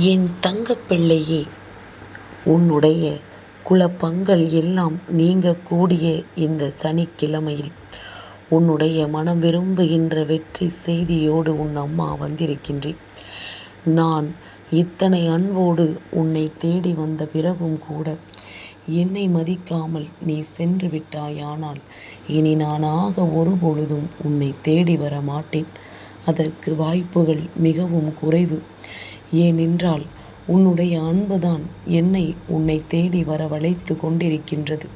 என் தங்கப்பிள்ளையே உன்னுடைய குழப்பங்கள் எல்லாம் நீங்கக்கூடிய இந்த சனிக்கிழமையில் உன்னுடைய மனம் விரும்புகின்ற வெற்றி செய்தியோடு உன் அம்மா வந்திருக்கின்றேன். நான் இத்தனை அன்போடு உன்னை தேடி வந்த பிறகும் கூட என்னை மதிக்காமல் நீ சென்று விட்டாயானால் இனி நானாக ஒருபொழுதும் உன்னை தேடி வர மாட்டேன் அதற்கு வாய்ப்புகள் மிகவும் குறைவு. ஏனென்றால் உன்னுடைய அன்புதான் என்னை உன்னை தேடி வரவழைத்து கொண்டிருக்கின்றது.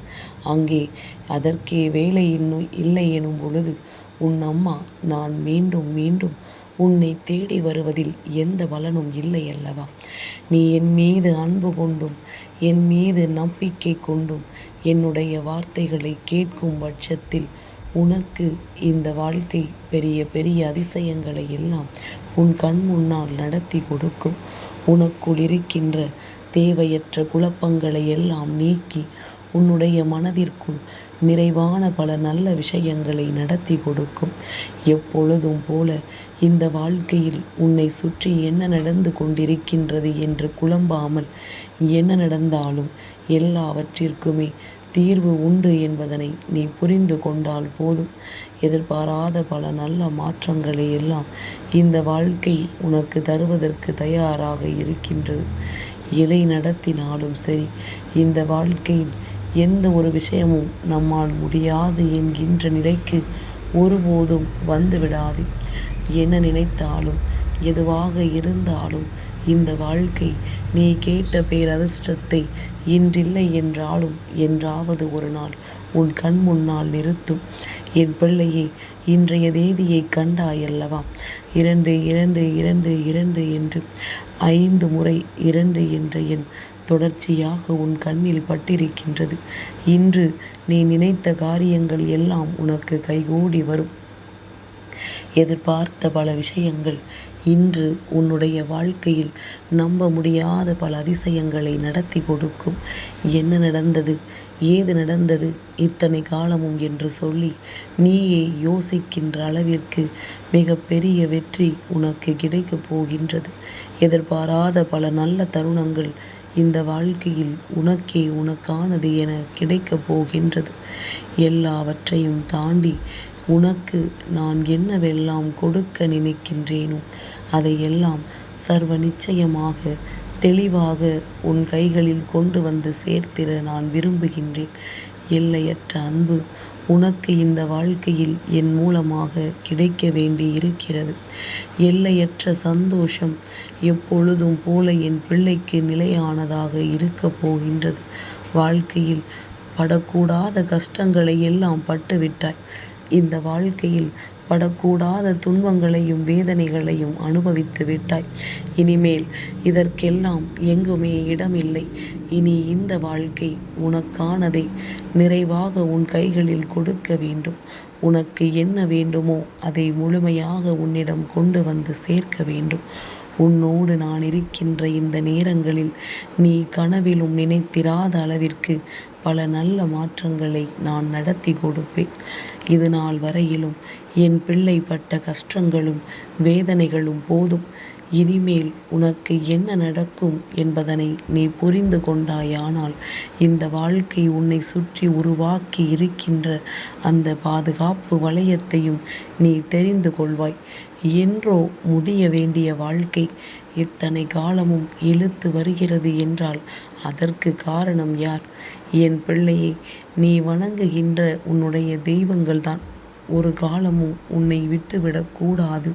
அங்கே அதற்கே வேலை இன்னும் இல்லை எனும் பொழுது உன் அம்மா நான் மீண்டும் மீண்டும் உன்னை தேடி வருவதில் எந்த பலனும் இல்லை அல்லவா? நீ என் மீது அன்பு கொண்டும் என் மீது நம்பிக்கை கொண்டும் என்னுடைய வார்த்தைகளை கேட்கும் பட்சத்தில் உனக்கு இந்த வாழ்க்கை பெரிய பெரிய அதிசயங்களை எல்லாம் உன் கண் முன்னால் நடத்தி கொடுக்கும். உனக்குள் இருக்கின்ற தேவையற்ற குழப்பங்களை எல்லாம் நீக்கி உன்னுடைய மனதிற்குள் நிறைவான பல நல்ல விஷயங்களை நடத்தி கொடுக்கும். எப்பொழுதும் போல இந்த வாழ்க்கையில் உன்னை சுற்றி என்ன நடந்து கொண்டிருக்கின்றது என்று குழம்பாமல் என்ன நடந்தாலும் எல்லாவற்றிற்குமே தீர்வு உண்டு என்பதனை நீ புரிந்து கொண்டால் போதும். எதிர்பாராத பல நல்ல மாற்றங்களை எல்லாம் இந்த வாழ்க்கை உனக்கு தருவதற்கு தயாராக இருக்கின்றது. எதை நடத்தினாலும் சரி இந்த வாழ்க்கையில் எந்த ஒரு விஷயமும் நம்மால் முடியாது என்கின்ற நிலைக்கு ஒருபோதும் வந்துவிடாது. என்ன நினைத்தாலும் எதுவாக இருந்தாலும் இந்த வாழ்க்கை நீ கேட்ட பேரதிர்ஷ்டத்தை இன்றில்லை என்றாலும் என்றாவது ஒரு நாள் உன் கண் முன்னால் நிறுத்தும். என் பிள்ளையை இன்றைய தேதியை கண்டாயல்லவா இரண்டு இரண்டு இரண்டு இரண்டு என்று ஐந்து முறை இரண்டு என்ற எண் தொடர்ச்சியாக உன் கண்ணில் பட்டிருக்கின்றது. இன்று நீ நினைத்த காரியங்கள் எல்லாம் உனக்கு கைகூடி வரும். எதிர்பார்த்த பல விஷயங்கள் இன்று உன்னுடைய வாழ்க்கையில் நம்ப முடியாத பல அதிசயங்களை நடத்தி கொடுக்கும். என்ன நடந்தது? ஏது நடந்தது? இத்தனை காலமும் என்று சொல்லி நீயே யோசிக்கின்ற அளவிற்கு மிகப்பெரிய வெற்றி உனக்கு கிடைக்கப் போகின்றது. எதிர்பாராத பல நல்ல தருணங்கள் இந்த வாழ்க்கையில் உனக்கே உனக்கானது என கிடைக்கப் போகின்றது. எல்லாவற்றையும் தாண்டி உனக்கு நான் என்னவெல்லாம் கொடுக்க நினைக்கின்றேனோ அதையெல்லாம் சர்வ நிச்சயமாக தெளிவாக உன் கைகளில் கொண்டு வந்து சேர்த்திட நான் விரும்புகின்றேன். எல்லையற்ற அன்பு உனக்கு இந்த வாழ்க்கையில் என் மூலமாக கிடைக்க வேண்டி இருக்கிறது எல்லையற்ற சந்தோஷம் எப்பொழுதும் போல என் பிள்ளைக்கு நிலையானதாக இருக்கப் போகின்றது. வாழ்க்கையில் படக்கூடாத கஷ்டங்களை எல்லாம் பட்டுவிட்டாய். இந்த வாழ்க்கையில் படக்கூடாத துன்பங்களையும் வேதனைகளையும் அனுபவித்து விட்டாய். இனிமேல் இதற்கெல்லாம் எங்குமே இடமில்லை. இனி இந்த வாழ்க்கை உனக்கானதை. நிறைவாக உன் கைகளில் கொடுக்க வேண்டும். உனக்கு என்ன வேண்டுமோ அதை முழுமையாக உன்னிடம் கொண்டு வந்து சேர்க்க வேண்டும். உன்னோடு நான் இருக்கின்ற இந்த நேரங்களில் நீ கனவிலும் நினைத்திராத அளவிற்கு பல நல்ல மாற்றங்களை நான் நடத்தி கொடுப்பேன். இது நாள் வரையிலும் என் பிள்ளை பட்ட கஷ்டங்களும் வேதனைகளும் போதும். இனிமேல் உனக்கு என்ன நடக்கும் என்பதனை நீ புரிந்து கொண்டாயானால் இந்த வாழ்க்கை உன்னை சுற்றி உருவாக்கி இருக்கின்ற அந்த பாதுகாப்பு வளையத்தையும் நீ தெரிந்து கொள்வாய். என்றோ முடிய வேண்டிய வாழ்க்கை இத்தனை காலமும் இழுத்து வருகிறது என்றால் அதற்கு காரணம் யார்? என் பிள்ளையை நீ வணங்குகின்ற உன்னுடைய தெய்வங்கள்தான். ஒரு காலமும் உன்னை விட்டுவிடக்கூடாது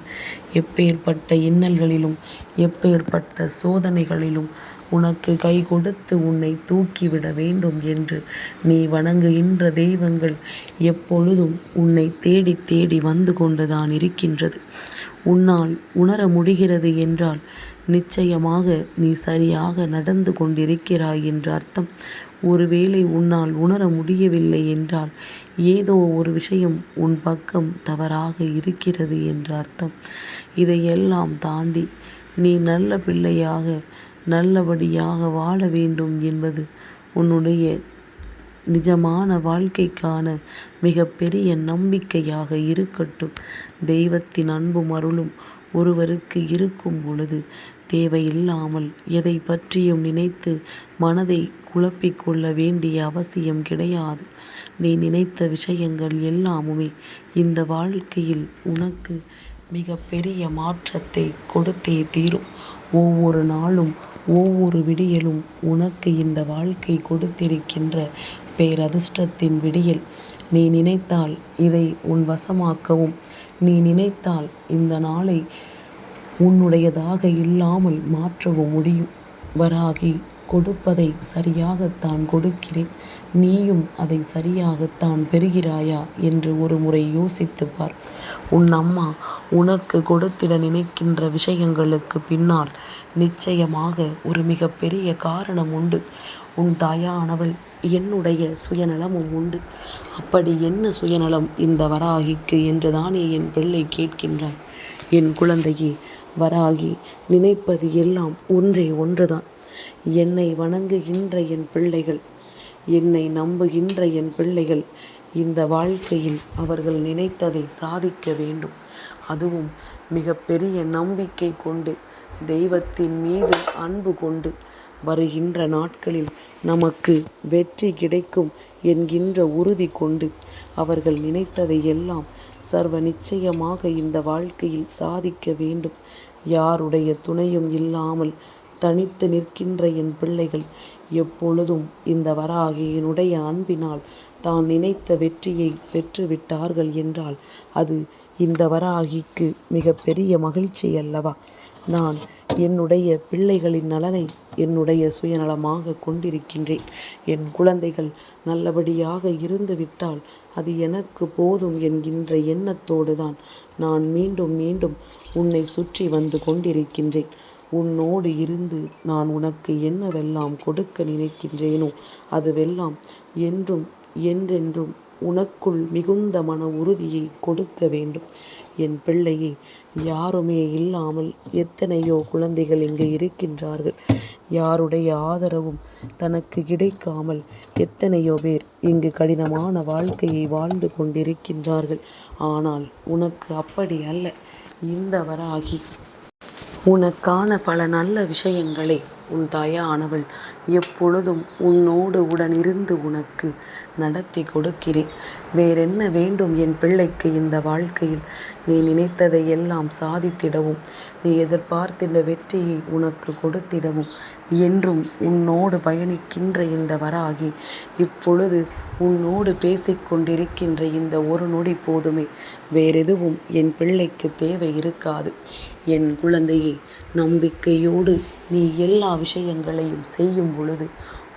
எப்பேற்பட்ட இன்னல்களிலும் எப்பேற்பட்ட சோதனைகளிலும் உனக்கு கை கொடுத்து உன்னை தூக்கிவிட வேண்டும் என்று நீ வணங்குகின்ற தெய்வங்கள் எப்பொழுதும் உன்னை தேடி தேடி வந்து கொண்டுதான் இருக்கின்றது. உன்னால் உணர முடிகிறது என்றால் நிச்சயமாக நீ சரியாக நடந்து கொண்டிருக்கிறாய் என்று அர்த்தம். ஒருவேளை உன்னால் உணர முடியவில்லை என்றால் ஏதோ ஒரு விஷயம் உன் பக்கம் தவறாக இருக்கிறது என்று அர்த்தம். இதையெல்லாம் தாண்டி நீ நல்ல பிள்ளையாக நல்லபடியாக வாழ வேண்டும் என்பது உன்னுடைய நிஜமான வாழ்க்கைக்கான மிகப்பெரிய நம்பிக்கையாக இருக்கட்டும். தெய்வத்தின் அன்பும் அருளும் ஒருவருக்கு இருக்கும் பொழுது தேவையில்லாமல் எதை பற்றியும் நினைத்து மனதை குழப்பிக் கொள்ள வேண்டிய அவசியம் கிடையாது. நீ நினைத்த விஷயங்கள் எல்லாமுமே இந்த வாழ்க்கையில் உனக்கு மிகப்பெரிய மாற்றத்தை கொடுத்தே தீரும். ஒவ்வொரு நாளும் ஒவ்வொரு விடியலும் உனக்கு இந்த வாழ்க்கை கொடுத்திருக்கின்ற பேரதிர்ஷ்டத்தின் விடியல். நீ நினைத்தால் இதை உன் வசமாக்கவும் நீ நினைத்தால் இந்த நாளை உன்னுடையதாக இல்லாமல் மாற்றவும் முடியும். வராகி கொடுப்பதை சரியாகத்தான் கொடுக்கிறேன். நீயும் அதை சரியாகத்தான் பெறுகிறாயா என்று ஒரு முறை யோசித்து பார். உன் அம்மா உனக்கு கொடுத்திட நினைக்கின்ற விஷயங்களுக்குப் பின்னால் நிச்சயமாக ஒரு மிகப்பெரிய காரணம் உண்டு. உன் தாயானவள் என்னுடைய சுயநலமும் உண்டு. அப்படி என்ன சுயநலம் இந்த வராகிக்கு என்றுதானே என் பிள்ளை கேட்கின்றாய். என் குழந்தையே வராகி நினைப்பது எல்லாம் ஒன்றே ஒன்றுதான். என்னை வணங்குகின்ற என் பிள்ளைகள் என்னை நம்புகின்ற என் பிள்ளைகள் இந்த வாழ்க்கையில் அவர்கள் நினைத்ததை சாதிக்க வேண்டும். அதுவும் மிகப்பெரிய நம்பிக்கை கொண்டு தெய்வத்தின் மீது அன்பு கொண்டு வருகின்ற நாட்களில் நமக்கு வெற்றி கிடைக்கும் என்கின்ற உறுதி கொண்டு அவர்கள் நினைத்ததை எல்லாம் சர்வ நிச்சயமாக இந்த வாழ்க்கையில் சாதிக்க வேண்டும். யாருடைய துணையும் இல்லாமல் தனித்து நிற்கின்ற என் பிள்ளைகள் எப்பொழுதும் இந்த வராகியினுடைய அன்பினால் தான் நினைத்த வெற்றியை பெற்றுவிட்டார்கள் என்றால் அது இந்த வராகிக்கு மிகப்பெரிய மகிழ்ச்சி அல்லவா? நான் என்னுடைய பிள்ளைகளின் நலனை என்னுடைய சுயநலமாக கொண்டிருக்கின்றேன். என் குழந்தைகள் நல்லபடியாக இருந்துவிட்டால் அது எனக்கு போதும் என்கின்ற எண்ணத்தோடுதான் நான் மீண்டும் மீண்டும் உன்னை சுற்றி வந்து கொண்டிருக்கின்றேன். உன்னோடு இருந்து நான் உனக்கு என்னவெல்லாம் கொடுக்க நினைக்கின்றேனோ அதுவெல்லாம் என்றும் என்றென்றும் உனக்குள் மிகுந்த மன உறுதியை கொடுக்க வேண்டும். என் பிள்ளையை யாருமே இல்லாமல் எத்தனையோ குழந்தைகள் இங்கு இருக்கின்றார்கள். யாருடைய ஆதரவும் தனக்கு கிடைக்காமல் எத்தனையோ பேர் இங்கு கடினமான வாழ்க்கையை வாழ்ந்து கொண்டிருக்கின்றார்கள். ஆனால் உனக்கு அப்படி அல்ல. இந்த வராகி உனக்கான பல நல்ல விஷயங்களை உன் தாயானவள். எப்பொழுதும் உன்னோடு உடனிருந்து உனக்கு நடத்தி கொடுக்கிறேன். வேறென்ன வேண்டும் என் பிள்ளைக்கு இந்த வாழ்க்கையில்? நீ நினைத்ததை எல்லாம் சாதித்திடவும் நீ எதிர்பார்த்திட்ட வெற்றியை உனக்கு கொடுத்திடவும் என்றும் உன்னோடு பயணிக்கின்ற இந்த வராகி இப்பொழுது உன்னோடு பேசிக்கொண்டிருக்கின்ற இந்த ஒரு நொடி போதுமே. வேறெதுவும் என் பிள்ளைக்கு தேவை இருக்காது. என் குழந்தையே நம்பிக்கையோடு நீ எல்லா விஷயங்களையும் செய்யும் பொழுது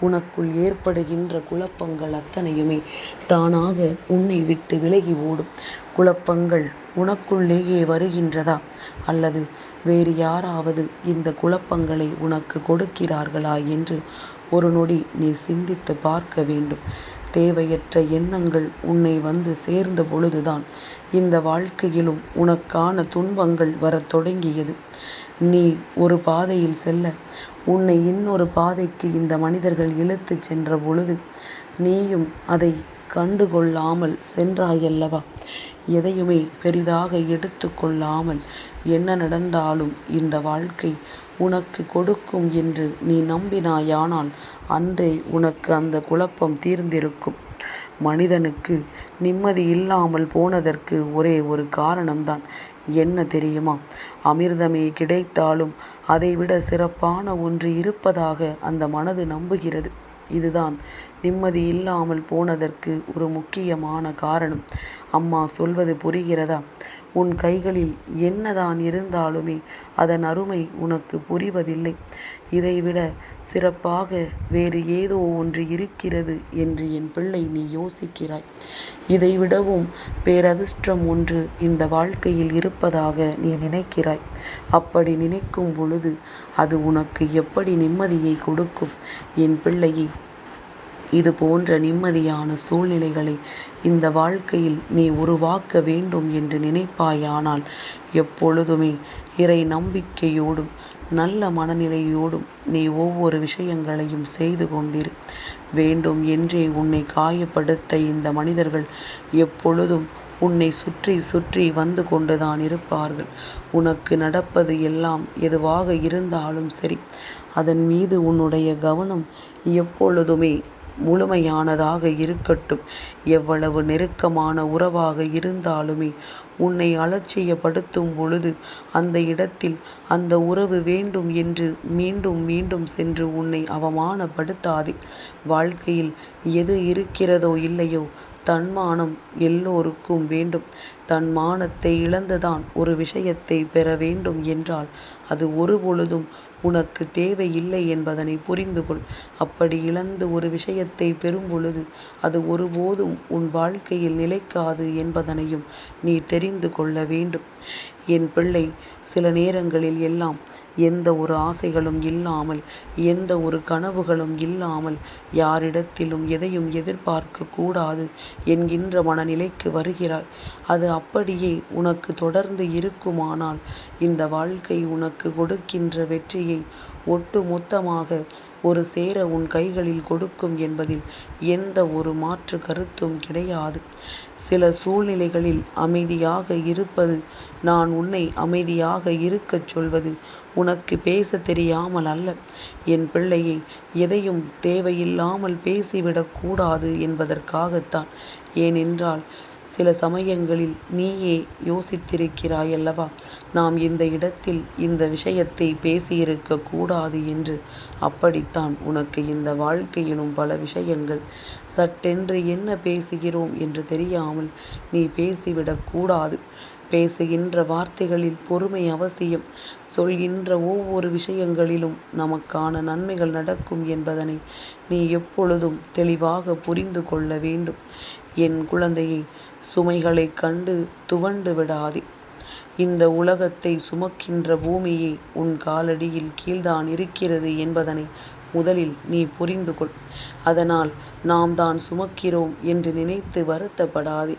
உனக்குள் ஏற்படுகின்ற குழப்பங்கள் அத்தனையுமே தானாக உன்னை விட்டு விலகி ஓடும். குழப்பங்கள் உனக்குள்ளேயே வருகின்றதா? அல்லது வேறு யாராவது இந்த குழப்பங்களை உனக்கு கொடுக்கிறார்களா என்று ஒரு நொடி நீ சிந்தித்துப் பார்க்க வேண்டும். தேவையற்ற எண்ணங்கள் உன்னை வந்து சேர்ந்த பொழுதுதான் இந்த வாழ்க்கையிலும் உனக்கான துன்பங்கள் வரத் தொடங்கியது. நீ ஒரு பாதையில் செல்ல உன்னை இன்னொரு பாதைக்கு இந்த மனிதர்கள் இழுத்துச் சென்ற பொழுது நீயும் அதை கண்டுகொள்ளாமல் சென்றாயல்லவா? எதையுமே பெரிதாக எடுத்து கொள்ளாமல் என்ன நடந்தாலும் இந்த வாழ்க்கை உனக்கு கொடுக்கும் என்று நீ நம்பினாயானால் அன்றே உனக்கு அந்த குழப்பம் தீர்ந்திருக்கும். மனிதனுக்கு நிம்மதி இல்லாமல் போனதற்கு ஒரே ஒரு காரணம்தான் என்ன தெரியுமா? அமிர்தமே கிடைத்தாலும் அதைவிட சிறப்பான ஒன்று இருப்பதாக அந்த மனது நம்புகிறது. இதுதான் நிம்மதி இல்லாமல் போனதற்கு ஒரு முக்கியமான காரணம். அம்மா சொல்வது புரிகிறதா? உன் கைகளில் என்னதான் இருந்தாலுமே அதன் அருமை உனக்கு புரிவதில்லை. இதைவிட சிறப்பாக வேறு ஏதோ ஒன்று இருக்கிறது என்று என் பிள்ளை நீ யோசிக்கிறாய். இதைவிடவும் பேரதிர்ஷ்டம் ஒன்று இந்த வாழ்க்கையில் இருப்பதாக நீ நினைக்கிறாய். அப்படி நினைக்கும் பொழுது அது உனக்கு எப்படி நிம்மதியை கொடுக்கும்? என் பிள்ளையை இது போன்ற நிம்மதியான சூழ்நிலைகளை இந்த வாழ்க்கையில் நீ உருவாக்க வேண்டும் என்று நினைப்பாயானால் எப்பொழுதுமே இறை நம்பிக்கையோடும் நல்ல மனநிலையோடும் நீ ஒவ்வொரு விஷயங்களையும் செய்து கொண்டிரு. வேண்டும் என்றே உன்னை காயப்படுத்த இந்த மனிதர்கள் எப்பொழுதும் உன்னை சுற்றி சுற்றி வந்து கொண்டுதான் இருப்பார்கள் உனக்கு நடப்பது எல்லாம் எதுவாக இருந்தாலும் சரி அதன் மீது உன்னுடைய கவனம் எப்பொழுதுமே முழுமையானதாக இருக்கட்டும். எவ்வளவு நெருக்கமான உறவாக இருந்தாலுமே உன்னை அலட்சியப்படுத்தும் பொழுது அந்த இடத்தில் அந்த உறவு வேண்டும் என்று மீண்டும் மீண்டும் சென்று உன்னை அவமானப்படுத்தாதே. வாழ்க்கையில் எது இருக்கிறதோ இல்லையோ தன்மானம் எல்லோருக்கும் வேண்டும். தன்மானத்தை இழந்துதான் ஒரு விஷயத்தை பெற வேண்டும் என்றால் அது ஒருபொழுதும் உனக்கு தேவையில்லை என்பதனை புரிந்துகொள். அப்படி இழந்து ஒரு விஷயத்தை பெறும் பொழுது அது ஒருபோதும் உன் வாழ்க்கையில் நிலைக்காது என்பதனையும் நீ தெரிந்து கொள்ள வேண்டும். என் பிள்ளை சில நேரங்களில் எல்லாம் எந்த ஒரு ஆசைகளும் இல்லாமல் எந்த ஒரு கனவுகளும் இல்லாமல் யாரிடத்திலும் எதையும் எதிர்பார்க்க கூடாது என்கின்ற மனநிலைக்கு வருகிறாய். அது அப்படியே உனக்கு தொடர்ந்து இருக்குமானால் இந்த வாழ்க்கை உனக்கு கொடுக்கின்ற வெற்றியை ஒட்டு மொத்தமாக ஒரு சேர உன் கைகளில் கொடுக்கும் என்பதில் எந்த ஒரு மாற்று கருத்தும் கிடையாது. சில சூழ்நிலைகளில் அமைதியாக இருப்பது நான் உன்னை அமைதியாக இருக்கச் சொல்வது உனக்கு பேச தெரியாமல் அல்ல. என் பிள்ளையை எதையும் தேவையில்லாமல் பேசிவிடக்கூடாது என்பதற்காகத்தான். ஏனென்றால் சில சமயங்களில் நீயே யோசித்திருக்கிறாயல்லவா? நாம் இந்த இடத்தில் இந்த விஷயத்தை பேசியிருக்க கூடாது என்று. அப்படித்தான் உனக்கு இந்த வாழ்க்கையினும் பல விஷயங்கள். சட்டென்று என்ன பேசுகிறோம் என்று தெரியாமல் நீ பேசிவிடக் கூடாது. பேசுகின்ற வார்த்தைகளில் பொறுமை அவசியம். சொல்கின்ற ஒவ்வொரு விஷயங்களிலும் நமக்கான நன்மைகள் நடக்கும் என்பதனை நீ எப்பொழுதும் தெளிவாக புரிந்து கொள்ள வேண்டும். என் குழந்தையை சுமைகளை கண்டு துவண்டு விடாதே. இந்த உலகத்தை சுமக்கின்ற பூமியை உன் காலடியில் கீழ்தான் இருக்கிறது என்பதனை முதலில் நீ புரிந்து கொள் அதனால் நாம் தான் சுமக்கிறோம் என்று நினைத்து வருத்தப்படாதே.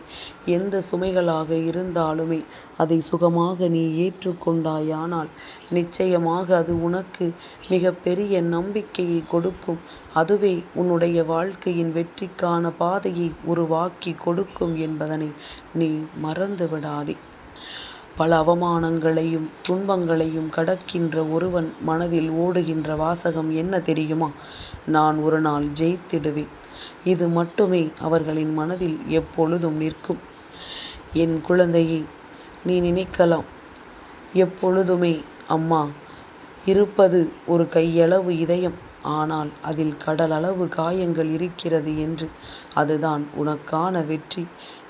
எந்த சுமைகளாக இருந்தாலுமே அதை சுகமாக நீ ஏற்றுக்கொண்டாயானால் நிச்சயமாக அது உனக்கு மிக பெரிய நம்பிக்கையை கொடுக்கும். அதுவே உன்னுடைய வாழ்க்கையின் வெற்றிக்கான பாதையை உருவாக்கி கொடுக்கும் என்பதனை நீ மறந்து விடாதே பல அவமானங்களையும் துன்பங்களையும் கடக்கின்ற ஒருவன் மனதில் ஓடுகின்ற வாசகம் என்ன தெரியுமா? நான் ஒரு நாள் ஜெயித்திடுவேன். இது மட்டுமே அவர்களின் மனதில் எப்பொழுதும் நிற்கும். என் குழந்தையை நீ நினைக்கலாம். எப்பொழுதுமே அம்மா இருப்பது ஒரு கையளவு இதயம். ஆனால் அதில் கடலளவு காயங்கள் இருக்கிறது என்று. அதுதான் உனக்கான வெற்றி.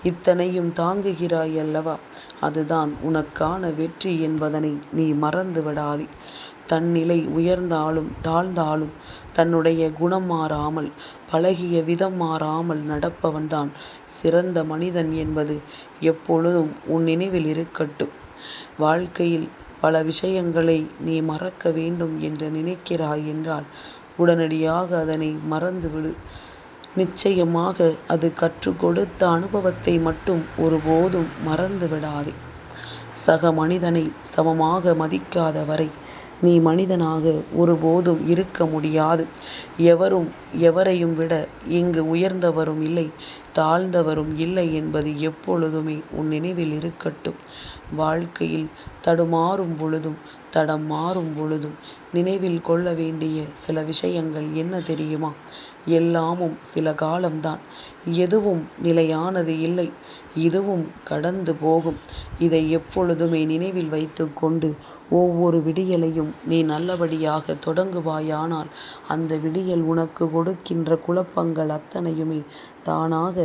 இத்தனையும் தாங்குகிறாய் அல்லவா? அதுதான் உனக்கான வெற்றி என்பதனை நீ மறந்து விடாதே. தன்னிலை உயர்ந்தாலும் தாழ்ந்தாலும் தன்னுடைய குணம் மாறாமல் பழகிய விதம் மாறாமல் நடப்பவன்தான் சிறந்த மனிதன் என்பது எப்பொழுதும் உன் நினைவில் இருக்கட்டும். வாழ்க்கையில் பல விஷயங்களை நீ மறக்க வேண்டும் என்று நினைக்கிறாய் என்றால் உடனடியாக அதனை மறந்துவிடு. நிச்சயமாக அது கற்றுக் கொடுத்த அனுபவத்தை மட்டும் ஒருபோதும் மறந்து விடாதே சக மனிதனை சமமாக மதிக்காத வரை நீ மனிதனாக ஒருபோதும் இருக்க முடியாது. எவரும் எவரையும் விட இங்கு உயர்ந்தவரும் இல்லை. தாழ்ந்தவரும் இல்லை என்பது எப்பொழுதுமே உன் நினைவில் இருக்கட்டும். வாழ்க்கையில் தடுமாறும் பொழுதும் தடம் மாறும் பொழுதும் நினைவில் கொள்ள வேண்டிய சில விஷயங்கள் என்ன தெரியுமா? எல்லாமும் சில காலம்தான். எதுவும் நிலையானது இல்லை. இதுவும் கடந்து போகும். இதை எப்பொழுதுமே நினைவில் வைத்து கொண்டு ஒவ்வொரு விடியலையும் நீ நல்லபடியாக தொடங்குவாயானால் அந்த விடியல் உனக்கு கொடுக்கின்ற குழப்பங்கள் அத்தனையுமே தானாக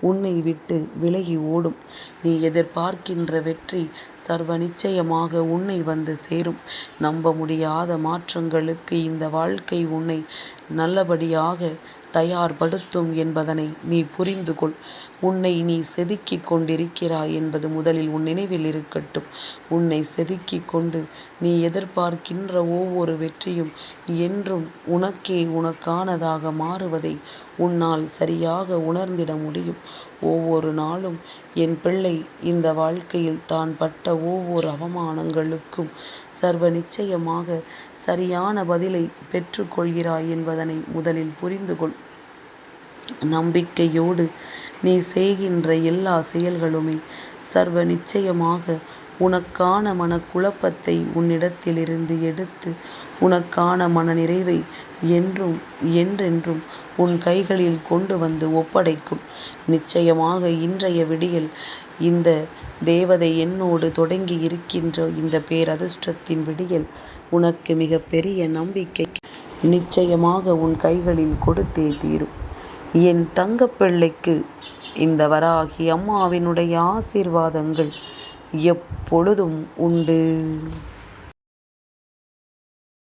உன்னை விட்டு விலகி ஓடும். நீ எதிர்பார்க்கின்ற வெற்றி சர்வ நிச்சயமாக உன்னை வந்து சேரும். நம்ப முடியாத மாற்றங்களுக்கு இந்த வாழ்க்கை உன்னை நல்லபடியாக தயார்படுத்தும் என்பதனை நீ புரிந்து கொள். உன்னை நீ செதுக்கிக் கொண்டிருக்கிறாய் என்பது முதலில் உன் நினைவில் இருக்கட்டும். உன்னை செதுக்கிக் கொண்டு நீ எதிர்பார்க்கின்ற ஒவ்வொரு வெற்றியும் என்றும் உனக்கே உனக்கானதாக மாறுவதை உன்னால் சரியாக உணர்ந்திட முடியும். ஒவ்வொரு நாளும் என் பிள்ளை இந்த வாழ்க்கையில் தான் பட்ட ஒவ்வொரு அவமானங்களுக்கும் சர்வ நிச்சயமாக சரியான பதிலை பெற்றுக்கொள்கிறாய் என்பதனை முதலில் புரிந்து கொள். நம்பிக்கையோடு நீ செய்கின்ற எல்லா செயல்களுமே சர்வ நிச்சயமாக உனக்கான மனக்குழப்பத்தை உன்னிடத்திலிருந்து எடுத்து உனக்கான மனநிறைவை என்றும் என்றென்றும் உன் கைகளில் கொண்டு வந்து ஒப்படைக்கும். நிச்சயமாக இன்றைய விடியல் இந்த தேவதை என்னோடு தொடங்கி இருக்கின்ற இந்த பேரதிர்ஷ்டத்தின் விடியல் உனக்கு மிகப்பெரிய நம்பிக்கை நிச்சயமாக உன் கைகளில் கொடுத்தே தீரும். என் தங்கப்பிள்ளைக்கு இந்த வராகி அம்மாவினுடைய ஆசீர்வாதங்கள் எப்பொழுதும் உண்டு.